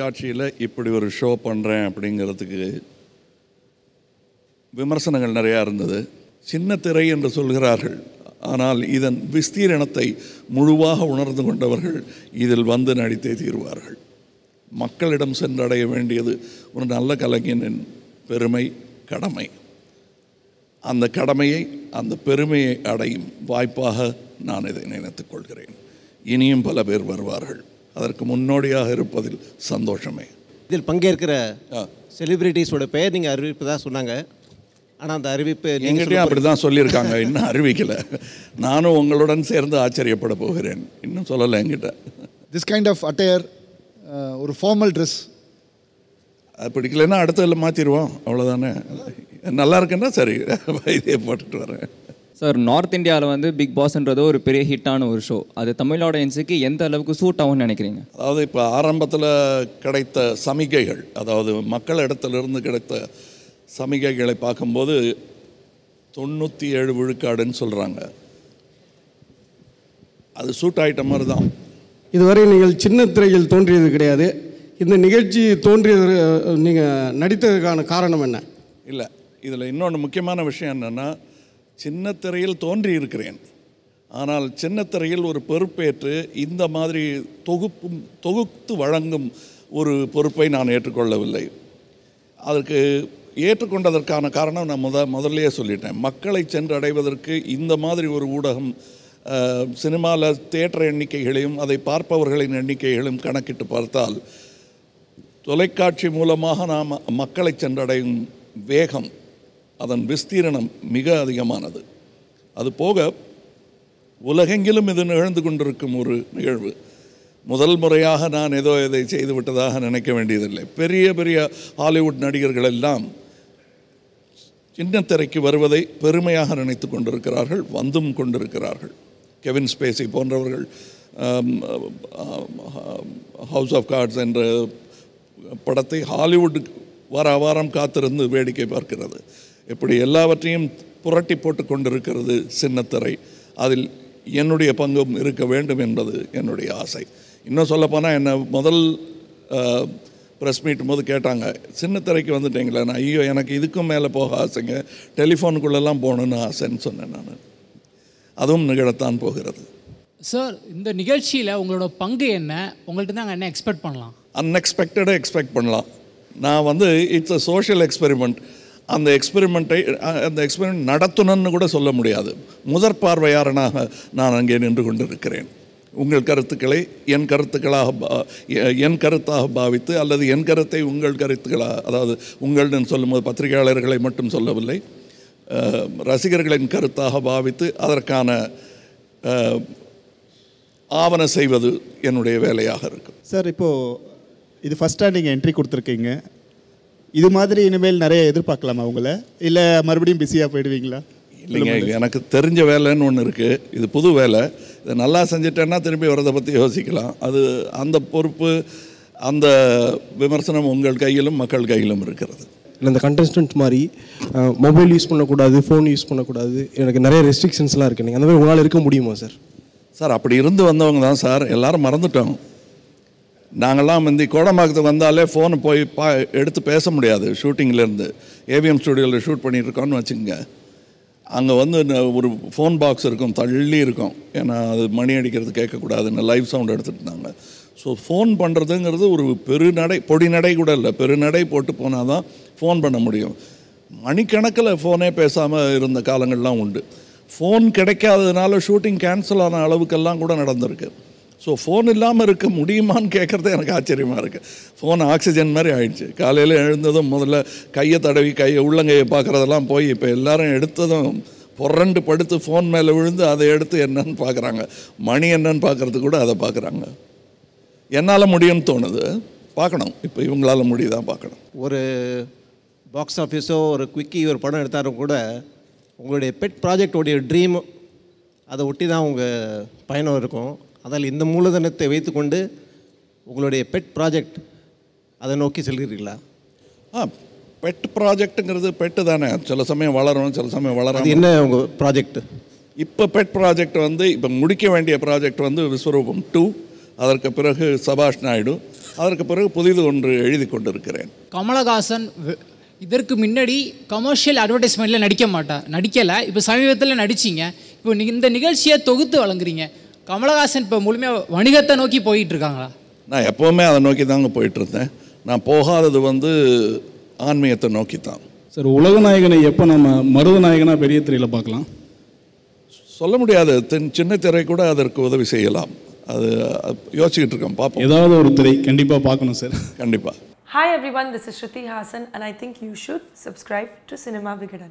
தொலைக்காட்சியில் இப்படி ஒரு ஷோ பண்ணுறேன் அப்படிங்கிறதுக்கு விமர்சனங்கள் நிறையா இருந்தது. சின்ன திரை என்று சொல்கிறார்கள். ஆனால் இதன் விஸ்தீரணத்தை முழுவாக உணர்ந்து கொண்டவர்கள் இதில் வந்து நடித்தே தீர்வார்கள். மக்களிடம் சென்றடைய வேண்டியது ஒரு நல்ல கலைஞனின் பெருமை கடமை. அந்த கடமையை அந்த பெருமையை அடையும் வாய்ப்பாக நான் இதை நினைத்துக் கொள்கிறேன். இனியும் பல பேர் வருவார்கள். அதற்கு முன்னோடியாக இருப்பதில் சந்தோஷமே. இதில் பங்கேற்கிற ஆ. செலிபிரிட்டிஸோட பெயர் நீங்கள் அறிவிப்பதா சொன்னாங்க. ஆனால் அந்த அறிவிப்பு எங்கிட்டயும் அப்படி தான் சொல்லியிருக்காங்க. இன்னும் அறிவிக்கல. நானும் உங்களுடன் சேர்ந்து ஆச்சரியப்பட போகிறேன். இன்னும் சொல்லலை என்கிட்ட. திஸ் கைண்ட் ஆஃப் அட்டையர் ஒரு ஃபார்மல் ட்ரெஸ் அது பிடிக்கலைன்னா அடுத்ததில் மாற்றிடுவோம் அவ்வளோதானே நல்லா இருக்குன்னா சரி. இதே போட்டுட்டு வரேன். சார் நார்த் இந்தியாவில் வந்து பிக் பாஸ்ன்றது ஒரு பெரிய ஹிட்டான ஒரு ஷோ அது தமிழ் ஆடியன்ஸுக்கு எந்த அளவுக்கு சூட் ஆகும்னு நினைக்கிறீங்க? அதாவது இப்போ ஆரம்பத்தில் கிடைத்த சமிகைகள் அதாவது மக்கள் இடத்திலிருந்து கிடைத்த சமிகைகளை பார்க்கும்போது தொண்ணூற்றி ஏழு விழுக்காடுன்னு சொல்கிறாங்க அது சூட் ஆயிட்ட மாதிரி தான். இதுவரை நீங்கள் சின்ன திரையில் தோன்றியது கிடையாது. இந்த நிகழ்ச்சி தோன்றியது நீங்கள் நடித்ததுக்கான காரணம் என்ன? இல்லை இதில் இன்னொன்று முக்கியமான விஷயம் என்னென்னா சின்ன திரையில் தோன்றி இருக்கிறேன் ஆனால் சின்ன திரையில் ஒரு பொறுப்பேற்று இந்த மாதிரி தொகுப்பும் தொகுத்து வழங்கும் ஒரு பொறுப்பை நான் ஏற்றுக்கொள்ளவில்லை. அதற்கு ஏற்றுக்கொண்டதற்கான காரணம் நான் முத முதல்லையே சொல்லிட்டேன். மக்களை சென்றடைவதற்கு இந்த மாதிரி ஒரு ஊடகம் சினிமாவில் தேட்டர் எண்ணிக்கைகளையும் அதை பார்ப்பவர்களின் எண்ணிக்கைகளையும் கணக்கிட்டு பார்த்தால் தொலைக்காட்சி மூலமாக நாம் மக்களை சென்றடையும் வேகம் அதன் விஸ்தீரணம் மிக அதிகமானது. அது போக உலகெங்கிலும் இது நிகழ்ந்து கொண்டிருக்கும் ஒரு நிகழ்வு. முதல் முறையாக நான் ஏதோ இதை செய்து விட்டதாக நினைக்க வேண்டியதில்லை. பெரிய பெரிய ஹாலிவுட் நடிகர்கள் எல்லாம் சின்ன திரைக்கு வருவதை பெருமையாக நினைத்து கொண்டிருக்கிறார்கள் வந்தும் கொண்டிருக்கிறார்கள். கெவின் ஸ்பேசி போன்றவர்கள் ஹவுஸ் ஆஃப் கார்ட்ஸ் என்ற படத்தை ஹாலிவுட் வார வாரம் காத்திருந்து வேடிக்கை பார்க்கிறது. இப்படி எல்லாவற்றையும் புரட்டி போட்டு கொண்டிருக்கிறது சின்னத்திரை. அதில் என்னுடைய பங்கும் இருக்க வேண்டும் என்பது என்னுடைய ஆசை. இன்னும் சொல்லப்போனால் என்னை முதல் ப்ரெஸ் மீட் போது கேட்டாங்க சின்னத்திரைக்கு வந்துட்டீங்களே நான் ஐயோ எனக்கு இதுக்கும் மேலே போக ஆசைங்க. டெலிஃபோனுக்குள்ளெல்லாம் போகணுன்னு ஆசைன்னு சொன்னேன் நான். அதுவும் நிகழத்தான் போகிறது. சார் இந்த நிகழ்ச்சியில் உங்களோட பங்கு என்ன? உங்கள்கிட்ட நாங்கள் என்ன எக்ஸ்பெக்ட் பண்ணலாம்? அன்எக்ஸ்பெக்டடாக எக்ஸ்பெக்ட் பண்ணலாம். நான் வந்து இட்ஸ் அ சோஷியல் எக்ஸ்பெரிமெண்ட் அந்த எக்ஸ்பெரிமெண்ட்டை அந்த எக்ஸ்பெரிமெண்ட் நடத்துனன்னு கூட சொல்ல முடியாது. முதற் பார்வையாளனாக நான் அங்கே நின்று கொண்டிருக்கிறேன். உங்கள் கருத்துக்களை என் கருத்துக்களாக பா- எ- என் கருத்தாக பாவித்து அல்லது என் கருத்தை உங்கள் கருத்துக்களாக அதாவது உங்கள்னு சொல்லும்போது பத்திரிகையாளர்களை மட்டும் சொல்லவில்லை ரசிகர்களின் கருத்தாக பாவித்து அதற்கான ஆவண செய்வது என்னுடைய வேலையாக இருக்கும். சார் இப்போது இது ஃபஸ்ட்டாக நீங்கள் என்ட்ரி கொடுத்துருக்கீங்க. இது மாதிரி இனிமேல் நிறைய எதிர்பார்க்கலாமா உங்களை? இல்லை மறுபடியும் பிஸியாக போயிடுவீங்களா? இல்லைங்க எனக்கு தெரிஞ்ச வேலைன்னு ஒன்று இருக்குது இது புது வேலை. இதை நல்லா செஞ்சுட்டேன்னா திரும்பி வரதை பற்றி யோசிக்கலாம். அது அந்த பொறுப்பு அந்த விமர்சனம் உங்கள் கையிலும் மக்கள் கையிலும் இருக்கிறது. இல்லை இந்த கண்டஸ்டன்ட் மாதிரி மொபைல் யூஸ் பண்ணக்கூடாது ஃபோன் யூஸ் பண்ணக்கூடாது. எனக்கு நிறைய ரெஸ்ட்ரிக்ஷன்ஸ்லாம் இருக்குது நீங்கள் அந்த மாதிரி உங்களால் இருக்க முடியுமா சார் சார் அப்படி இருந்து வந்தவங்க தான் சார். எல்லாரும் மறந்துட்டோம். நாங்கள்லாம் வந்து கோடம்பாக்கத்துக்கு வந்தாலே ஃபோனை போய் பா எடுத்து பேச முடியாது. ஷூட்டிங்லேருந்து ஏவிஎம் ஸ்டுடியோவில் ஷூட் பண்ணிகிட்ருக்கோன்னு இருக்கோம்னு வச்சுக்கோங்க. அங்கே வந்து ஒரு ஃபோன் பாக்ஸ் இருக்கும் தள்ளி இருக்கும். ஏன்னா அது மணி அடிக்கிறது கேட்கக்கூடாதுன்னு லைவ் சவுண்ட் எடுத்துகிட்டு இருந்தாங்க. ஸோ ஃபோன் பண்ணுறதுங்கிறது ஒரு பெருநடை பொடி நடை கூட இல்லை. பெருநடை போட்டு போனால் தான் ஃபோன் பண்ண முடியும். மணிக்கணக்கில் ஃபோனே பேசாமல் இருந்த காலங்கள்லாம் உண்டு. ஃபோன் கிடைக்காததுனால ஷூட்டிங் கேன்சல் ஆன அளவுக்கெல்லாம் கூட நடந்திருக்கு. ஸோ ஃபோன் இல்லாமல் இருக்க முடியுமான்னு கேட்குறது எனக்கு ஆச்சரியமாக இருக்குது ஃபோன் ஆக்சிஜன் மாதிரி ஆயிடுச்சு. காலையில் எழுந்ததும் முதல்ல கையை தடவி கையை உள்ளங்கையை பார்க்குறதெல்லாம் போய் இப்போ எல்லாரும் எடுத்ததும் புரண்டு படுத்து ஃபோன் மேலே விழுந்து அதை எடுத்து என்னன்னு பார்க்குறாங்க. மணி என்னன்னு பார்க்குறது கூட அதை பார்க்குறாங்க. என்னால் முடியும்னு தோணுது. பார்க்கணும். இப்போ இவங்களால முடியுதான் பார்க்கணும். ஒரு பாக்ஸ் ஆஃபீஸோ ஒரு குவிக்கி ஒரு படம் எடுத்தாலும் கூட உங்களுடைய பெட் ப்ராஜெக்டோடைய ட்ரீம் அதை ஒட்டி தான் உங்கள் பயணம் இருக்கும். அதில் இந்த மூலதனத்தை வைத்துக்கொண்டு உங்களுடைய பெட் ப்ராஜெக்ட் அதை நோக்கி செல்கிறீர்களா? ஆ பெட் ப்ராஜெக்ட்டுங்கிறது பெட்டு தானே. சில சமயம் வளரும் சில சமயம் அது வளரும். என்ன உங்கள் ப்ராஜெக்ட் இப்போ பெட் ப்ராஜெக்ட் வந்து இப்போ முடிக்க வேண்டிய ப்ராஜெக்ட் வந்து விஸ்வரூபம் டூ அதற்கு பிறகு சபாஷ் நாயுடு. அதற்கு பிறகு புதிது ஒன்று எழுதி கொண்டிருக்கிறேன். கமலஹாசன் இதற்கு முன்னாடி கமர்ஷியல் அட்வர்டைஸ்மெண்ட்டில் நடிக்க மாட்டார் நடிக்கலை. இப்போ சமீபத்தில் நடிச்சிங்க. இப்போ இந்த நிகழ்ச்சியை தொகுத்து வழங்குறீங்க. கமலஹாசன் இப்போ முழுமையாக வணிகத்தை நோக்கி போயிட்டு இருக்காங்களா நான் எப்போவுமே அதை நோக்கி தாங்க போயிட்டு இருந்தேன் நான் போகாதது வந்து ஆன்மீகத்தை நோக்கி தான் சார் உலகநாயகனை எப்போ நம்ம மருதநாயகனா பெரிய திரையில் பார்க்கலாம்? சொல்ல முடியாது. தென் சின்ன திரை கூட அதற்கு உதவி செய்யலாம். அது யோசிச்சுக்கிட்டு இருக்கோம் பார்ப்போம். ஏதாவது ஒரு திரை கண்டிப்பாக பார்க்கணும் சார். கண்டிப்பாக Hi everyone, this is Shruti Hassan and I think you should subscribe to Cinema Vigadan.